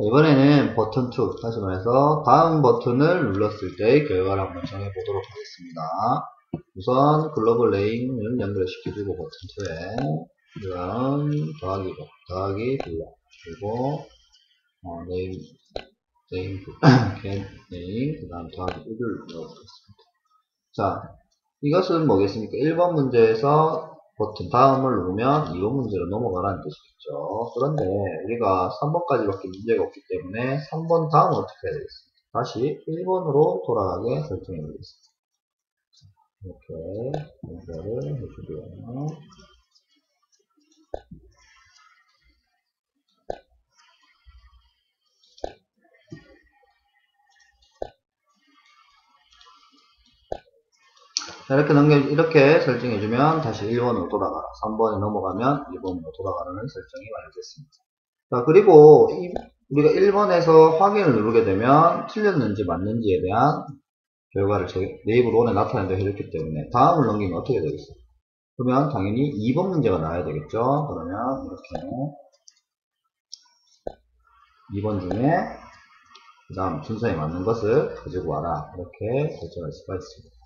이번에는 버튼 2, 다시 말해서 다음 버튼을 눌렀을 때의 결과를 한번 정해보도록 하겠습니다. 우선 글로벌 네임을 연결시켜주고 버튼 2에 이런 더하기 더하기 불러 그리고 어, 네임 네임 겟 네임 그 다음 더하기 1을 넣어보겠습니다. 자 이것은 뭐겠습니까? 1번 문제에서 버튼 다음을 누르면 2번 문제로 넘어가라는 뜻이겠죠. 그런데 우리가 3번까지밖에 문제가 없기 때문에 3번 다음은 어떻게 해야 되겠습니까? 다시 1번으로 돌아가게 설정해 보겠습니다. 이렇게 연결을 해주고요. 자, 이렇게 넘겨, 이렇게 설정해주면 다시 1번으로 돌아가라. 3번에 넘어가면 1번으로 돌아가라는 설정이 완료됐습니다. 자, 그리고 이, 우리가 1번에서 확인을 누르게 되면 틀렸는지 맞는지에 대한 결과를 제 네이버 론에 나타낸다 해줬기 때문에 다음을 넘기면 어떻게 되겠어요? 그러면 당연히 2번 문제가 나와야 되겠죠? 그러면 이렇게 2번 중에 그 다음 순서에 맞는 것을 가지고 와라. 이렇게 결정할 수가 있습니다.